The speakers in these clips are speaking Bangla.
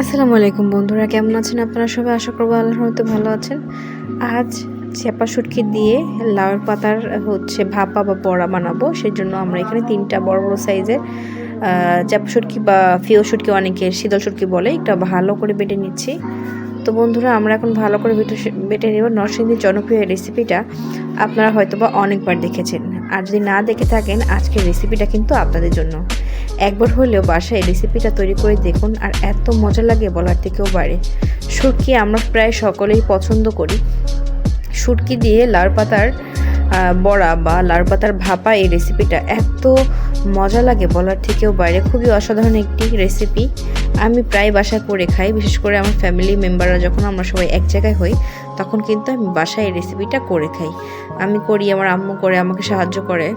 আসসালামু আলাইকুম বন্ধুরা, কেমন আছেন আপনারা সবাই? আশা করব আল্লাহর মতো ভালো আছেন। আজ চেপা শুটকি দিয়ে লাউয়ের পাতার হচ্ছে ভাপা বা বড়া বানাবো। সেই জন্য আমরা এখানে তিনটা বড় বড় সাইজের চেপা শুটকি বা ফিও শুটকি, অনেকে শীতল শুটকি বলে, একটা ভালো করে বেটে নিচ্ছি। তো বন্ধুরা, আমরা এখন ভালো করে বেটে বেটে নেব নরসিংদীর জনপ্রিয় রেসিপিটা। আপনারা হয়তোবা অনেকবার দেখেছেন। আর যদি না দেখে থাকেন, আজকের রেসিপিটা কিন্তু আপনাদের জন্য। একবার হলেও বাসায় রেসিপিটা তৈরি করে দেখুন আর এত মজা লাগে বলার থেকেও বাড়ে শুটকি আমরা প্রায় সকলেই পছন্দ করি। শুটকি দিয়ে লার পাতার বড়া বা লার পাতার ভাপা এই রেসিপিটা এত মজা লাগে বলার থেকেও বাইরে। খুবই অসাধারণ একটি রেসিপি আমি প্রায় বাসায় করে খাই, বিশেষ করে আমার ফ্যামিলি মেম্বাররা যখন আমরা সবাই এক জায়গায় হই, তখন কিন্তু আমি বাসায় এই রেসিপিটা করে খাই। আমি করি, আমার আম্মু করে, আমাকে সাহায্য করে।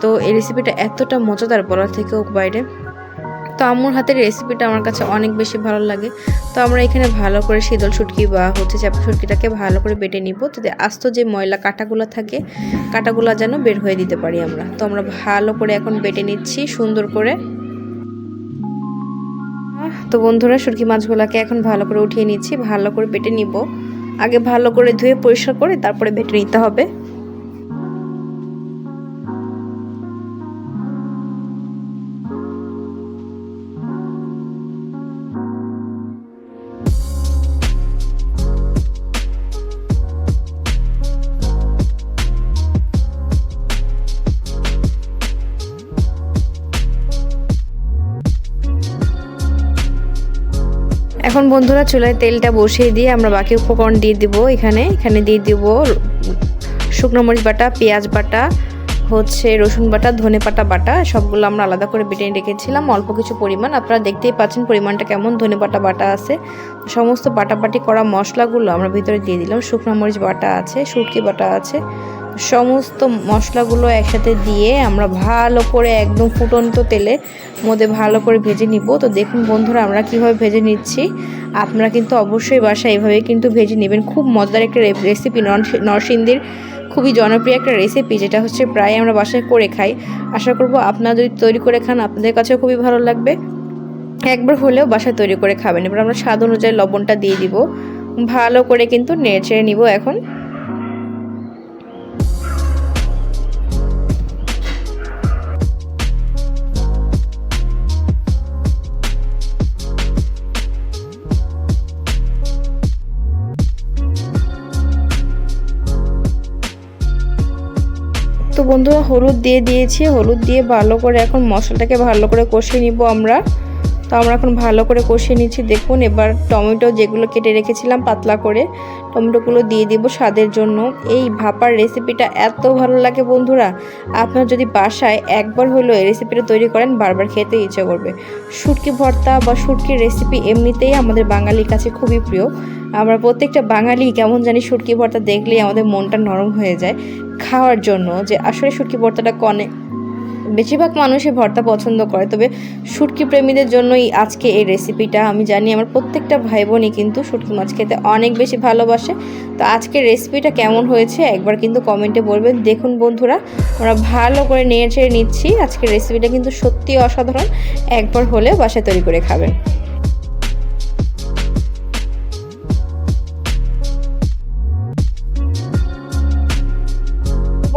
তো এই রেসিপিটা এতটা মজাদার বলার থেকেও বাইরে তো আম্মুর হাতের রেসিপিটা আমার কাছে অনেক বেশি ভালো লাগে। তো আমরা এখানে ভালো করে শীতল শুটকি বা হচ্ছে চাপা শুটকিটাকে ভালো করে বেটে নিব। যাতে আস্ত যে ময়লা কাটাগুলো থাকে, কাটাগুলো যেন বের হয়ে দিতে পারি আমরা। তো আমরা ভালো করে এখন বেটে নিচ্ছি সুন্দর করে। তো বন্ধুরা, শুটকি মাছগুলোকে এখন ভালো করে উঠিয়ে নিচ্ছি, ভালো করে বেটে নিব। আগে ভালো করে ধুয়ে পরিষ্কার করে তারপরে বেটে নিতে হবে। এখন বন্ধুরা চুলায় তেলটা বসিয়ে দিয়ে আমরা বাকি উপকরণ দিয়ে দিব এখানে। এখানে দিয়ে দিব শুকনো মরিচ বাটা, পেঁয়াজ বাটা, হচ্ছে রসুন বাটা, ধনে পাতা বাটা, সবগুলো আমরা আলাদা করে বেটে রেখেছিলাম। অল্প কিছু পরিমাণ। আপনারা দেখতেই পাচ্ছেন পরিমাণটা কেমন ধনে পাতা বাটা আছে। সমস্ত বাটাবাটি করা মশলাগুলো আমরা ভিতরে দিয়ে দিলাম। শুকনো মরিচ বাটা আছে, শুটকি বাটা আছে। সমস্ত মশলাগুলো একসাথে দিয়ে আমরা ভালো করে একদম ফুটন্ত তেলে মধ্যে ভালো করে ভেজে নিব। তো দেখুন বন্ধুরা, আমরা কীভাবে ভেজে নিচ্ছি। আপনারা কিন্তু অবশ্যই বাসায় এভাবে কিন্তু ভেজে নেবেন। খুব মজাদার একটা রেসিপি নরসিংদীর খুবই জনপ্রিয় একটা রেসিপি যেটা হচ্ছে প্রায় আমরা বাসায় করে খাই। আশা করব আপনারা যদি তৈরি করে খান, আপনাদের কাছেও খুবই ভালো লাগবে। একবার হলেও বাসা তৈরি করে খাবেন। এবার আমরা স্বাদ অনুযায়ী লবণটা দিয়ে দিব। ভালো করে কিন্তু নেড়েচেড়ে নিব এখন। তো বন্ধুরা, হলুদ দিয়ে দিয়েছি। হলুদ দিয়ে ভালো করে এখন মশলাটাকে ভালো করে কষিয়ে নিব আমরা। তো আমরা এখন ভালো করে কষিয়ে নিচ্ছি। দেখুন, এবার টমেটো যেগুলো কেটে রেখেছিলাম পাতলা করে, টমেটোগুলো দিয়ে দিব স্বাদের জন্য। এই ভাপার রেসিপিটা এত ভালো লাগে বন্ধুরা। আপনার যদি বাসায় একবার হলেও এই রেসিপিটা তৈরি করেন, বারবার খেতে ইচ্ছে করবে। শুটকি ভর্তা বা শুটকির রেসিপি এমনিতেই আমাদের বাঙালির কাছে খুবই প্রিয়। আমরা প্রত্যেকটা বাঙালি কেমন জানি শুটকি ভর্তা দেখলেই আমাদের মনটা নরম হয়ে যায় খাওয়ার জন্য। যে আসলে শুটকি ভর্তাটা কনে বেশিরভাগ মানুষই ভর্তা পছন্দ করে, তবে শুটকি প্রেমীদের জন্যই আজকে এই রেসিপিটা আমি জানি আমার প্রত্যেকটা ভাই বোনই কিন্তু শুটকি মাছ খেতে অনেক বেশি ভালোবাসে। তো আজকের রেসিপিটা কেমন হয়েছে একবার কিন্তু কমেন্টে বলবেন। দেখুন বন্ধুরা, আমরা ভালো করে নিয়ে ছেড়ে নিচ্ছি। আজকের রেসিপিটা কিন্তু সত্যি অসাধারণ। একবার হলে বাসায় তৈরি করে খাবেন।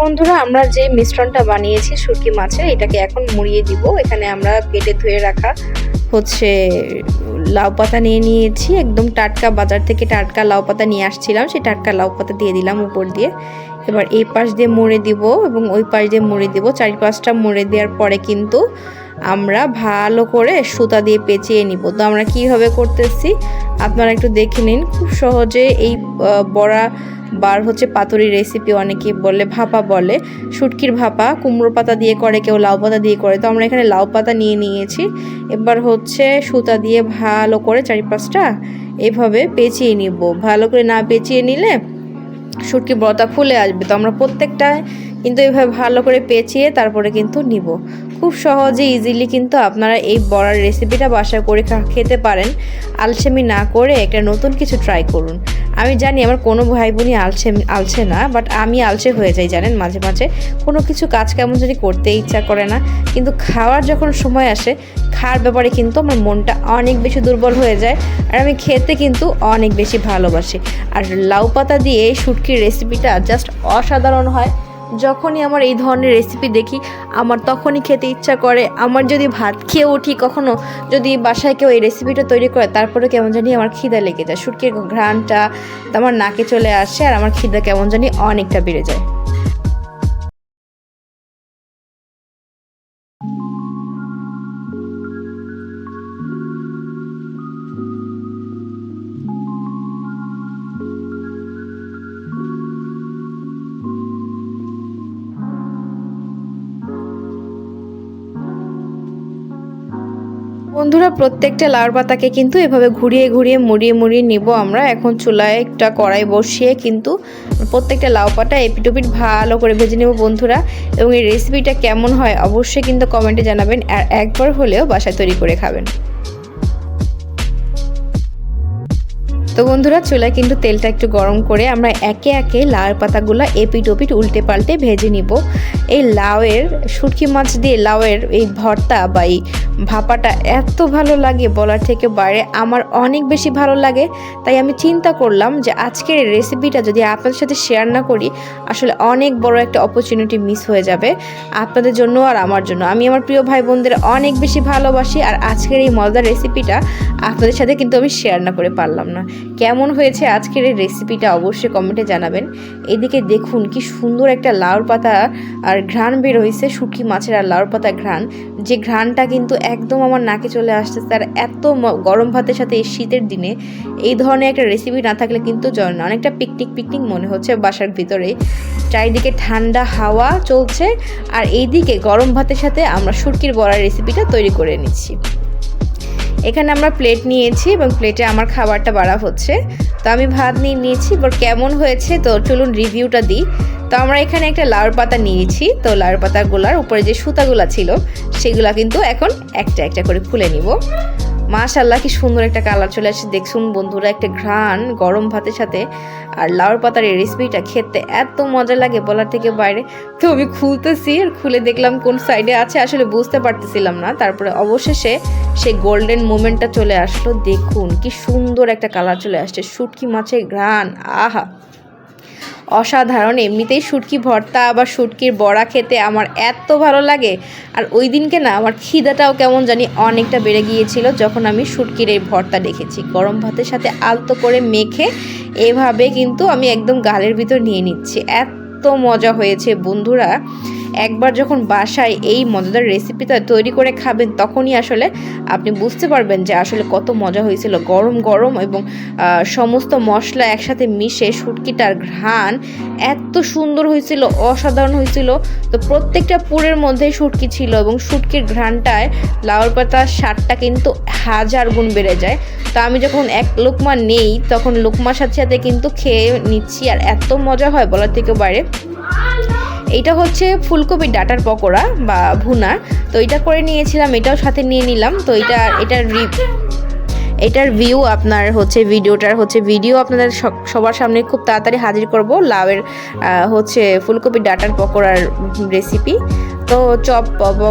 বন্ধুরা, আমরা যে মিশ্রণটা বানিয়েছি শুটকি মাছের, এটাকে এখন মুড়িয়ে দিব। এখানে আমরা কেটে ধুয়ে রাখা হচ্ছে লাউ পাতা নিয়ে নিয়েছি। একদম টাটকা বাজার থেকে টাটকা লাউ পাতা নিয়ে আসছিলাম। সেই টাটকা লাউ পাতা দিয়ে দিলাম উপর দিয়ে। এবার এই পাশ দিয়ে মুড়ে দিব এবং ওই পাশ দিয়ে মুড়ে দিব। চারি পাঁচটা মুড়ে দেওয়ার পরে কিন্তু আমরা ভালো করে সুতা দিয়ে পেঁচিয়ে নিব। তো আমরা কীভাবে করতেছি? আপনারা একটু দেখে নিন। খুব সহজে এই বড়া বার হচ্ছে পাতুরি রেসিপি অনেকে বলে, ভাপা বলে। শুটকির ভাপা কুমড়ো পাতা দিয়ে করে, কেউ লাউ পাতা দিয়ে করে। তো আমরা এখানে লাউ পাতা নিয়ে নিয়েছি। এবার হচ্ছে সুতা দিয়ে ভালো করে চারি পাঁচটা এভাবে পেঁচিয়ে নিব। ভালো করে না পেঁচিয়ে নিলে শুটকি বড়টা ফুলে আসবে। তো আমরা প্রত্যেকটা কিন্তু এভাবে ভালো করে পেঁচিয়ে তারপরে কিন্তু নিব। খুব সহজে ইজিলি কিন্তু আপনারা এই বড়ার রেসিপিটা বাসায় করে খেতে পারেন। আলসেমি না করে একটা নতুন কিছু ট্রাই করুন। আমি জানি আমার কোনো ভাই বোনই আলসে আলছে না বাট আমি আলসে হয়ে যাই, জানেন, মাঝে মাঝে। কোনো কিছু কাজ কেমন যদি করতে ইচ্ছা করে না, কিন্তু খাওয়ার যখন সময় আসে, খাওয়ার ব্যাপারে কিন্তু আমার মনটা অনেক বেশি দুর্বল হয়ে যায়, আর আমি খেতে কিন্তু অনেক বেশি ভালোবাসি। আর লাউ পাতা দিয়ে এই শুটকির রেসিপিটা জাস্ট অসাধারণ হয়। যখনই আমার এই ধরনের রেসিপি দেখি, আমার তখনই খেতে ইচ্ছা করে। আমার যদি ভাত খেয়ে উঠি কখনো, যদি বাসায় কেউ এই রেসিপিটা তৈরি করে তারপরে কেমন জানি আমার খিদা লেগে যায়। সুটকির ঘ্রাণটা আমার নাকে চলে আসে আর আমার খিদা কেমন জানি অনেকটা বেড়ে যায়। বন্ধুরা, প্রত্যেকটা লাউর পাতাকে কিন্তু এভাবে ঘুরিয়ে ঘুরিয়ে মুড়িয়ে মুড়িয়ে নিব আমরা। এখন চুলায় একটা কড়াই বসিয়ে কিন্তু প্রত্যেকটা লাউ পাতা এপিটোপিট ভালো করে ভেজে নেব বন্ধুরা। এবং এই রেসিপিটা কেমন হয় অবশ্যই কিন্তু কমেন্টে জানাবেন। আর একবার হলেও বাসায় তৈরি করে খাবেন। তো বন্ধুরা, চুলায় কিন্তু তেলটা একটু গরম করে আমরা একে একে লাউয়ের পাতাগুলো এপিট ওপিট উল্টে পাল্টে ভেজে নিব। এই লাউয়ের শুটকি মাছ দিয়ে লাউয়ের এই ভর্তা বা এই ভাপাটা এত ভালো লাগে বলার থেকে বাইরে আমার অনেক বেশি ভালো লাগে। তাই আমি চিন্তা করলাম যে আজকের রেসিপিটা যদি আপনাদের সাথে শেয়ার না করি, আসলে অনেক বড় একটা অপরচুনিটি মিস হয়ে যাবে আপনাদের জন্য আর আমার জন্য। আমি আমার প্রিয় ভাই বোনদের অনেক বেশি ভালোবাসি আর আজকের এই মজার রেসিপিটা আপনাদের সাথে কিন্তু আমি শেয়ার না করে পারলাম না। কেমন হয়েছে আজকের এই রেসিপিটা অবশ্যই কমেন্টে জানাবেন। এদিকে দেখুন কি সুন্দর একটা লাউর পাতা আর ঘ্রাণ বের হয়েছে, শুটকি মাছের আর লাউর পাতা ঘ্রাণ। যে ঘ্রাণটা কিন্তু একদম আমার নাকে চলে আসতেছে আর এত গরম ভাতের সাথে এই শীতের দিনে এই ধরনের একটা রেসিপি না থাকলে কিন্তু অনেকটা পিকনিক পিকনিক মনে হচ্ছে বাসার ভিতরে। চারিদিকে ঠান্ডা হাওয়া চলছে আর এইদিকে গরম ভাতের সাথে আমরা শুটকির বড়ার রেসিপিটা তৈরি করে নিচ্ছি। এখানে আমরা প্লেট নিয়েছি এবং প্লেটে আমার খাবারটা বাড়া হচ্ছে। তো আমি ভাত নিয়ে নিয়েছি, এবার কেমন হয়েছে তো চলুন রিভিউটা দিই। তো আমরা এখানে একটা লাউর পাতা নিয়েছি, তো লাউর পাতাগুলার উপরে যে সুতাগুলা ছিল, সেগুলা কিন্তু এখন একটা একটা করে খুলে নিব। মাশাল্লাহ কি সুন্দর একটা কালার চলে আসছে দেখুন বন্ধুরা, একটা ঘ্রাণ গরম ভাতের সাথে আর লাউর পাতার এই রেসিপিটা খেতে এত মজা লাগে বলার থেকে বাইরে। তো আমি খুলতেছি আর খুলে দেখলাম কোন সাইডে আছে, আসলে বুঝতে পারতেছিলাম না। তারপরে অবশেষে সেই গোল্ডেন মোমেন্টটা চলে আসলো। দেখুন, কি সুন্দর একটা কালার চলে আসছে। শুটকি মাছের ঘ্রাণ, আহা! অসাধারণ। এমনিতেই শুটকি ভর্তা আবার শুটকির বড়া খেতে আমার এত ভালো লাগে। আর ওই দিনকে না আমার খিদাটাও কেমন জানি অনেকটা বেড়ে গিয়েছিল যখন আমি শুটকির এই ভর্তা দেখেছি। গরম ভাতের সাথে আলতো করে মেখে এভাবে কিন্তু আমি একদম গালের ভিতর নিয়ে নিচ্ছি। এত মজা হয়েছে, বন্ধুরা। একবার যখন বাসায় এই মজাদার রেসিপিটা তৈরি করে খাবেন, তখনই আসলে আপনি বুঝতে পারবেন যে আসলে কত মজা হয়েছিল। গরম গরম এবং সমস্ত মশলা একসাথে মিশে শুটকিটার ঘ্রাণ এত সুন্দর হয়েছিল, অসাধারণ হয়েছিল। তো প্রত্যেকটা পুরের মধ্যে শুটকি ছিল এবং শুটকির ঘ্রাণটায় লাউর পাতার স্বাদটা কিন্তু হাজার গুণ বেড়ে যায়। তো আমি যখন এক লোকমা নেই, তখন লোকমার সাথে সাথে কিন্তু খেয়ে নিচ্ছি। আর এত মজা হয় বলার থেকে বাইরে। এইটা হচ্ছে ফুলকপির ডাটার পকোড়া বা ভুনা। তো এটা করে নিয়েছিলাম, এটাও সাথে নিয়ে নিলাম। তো এটা এটার রি- এটার ভিউ আপনার হচ্ছে ভিডিওটার হচ্ছে ভিডিও আপনাদের সবার সামনে খুব তাড়াতাড়ি হাজির করব। আহ, হচ্ছে ফুলকপির ডাটার পকোড়ার রেসিপি তো চপ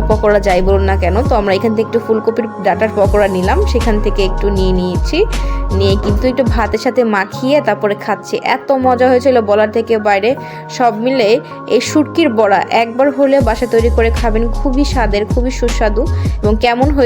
পকোড়া যাই বলুন না কেন তো আমরা এখান থেকে একটু ফুলকপির ডাটার পকোড়া নিলাম। সেখান থেকে একটু নিয়ে নিয়েছি। নিয়ে কিন্তু একটু ভাতের সাথে মাখিয়ে তারপরে খাচ্ছি। এত মজা হয়েছিল বলার থেকে বাইরে। সব মিলে এই সুটকির বড়া একবার হলে বাসা তৈরি করে খাবেন। খুবই স্বাদের খুবই সুস্বাদু এবং কেমন হয়ে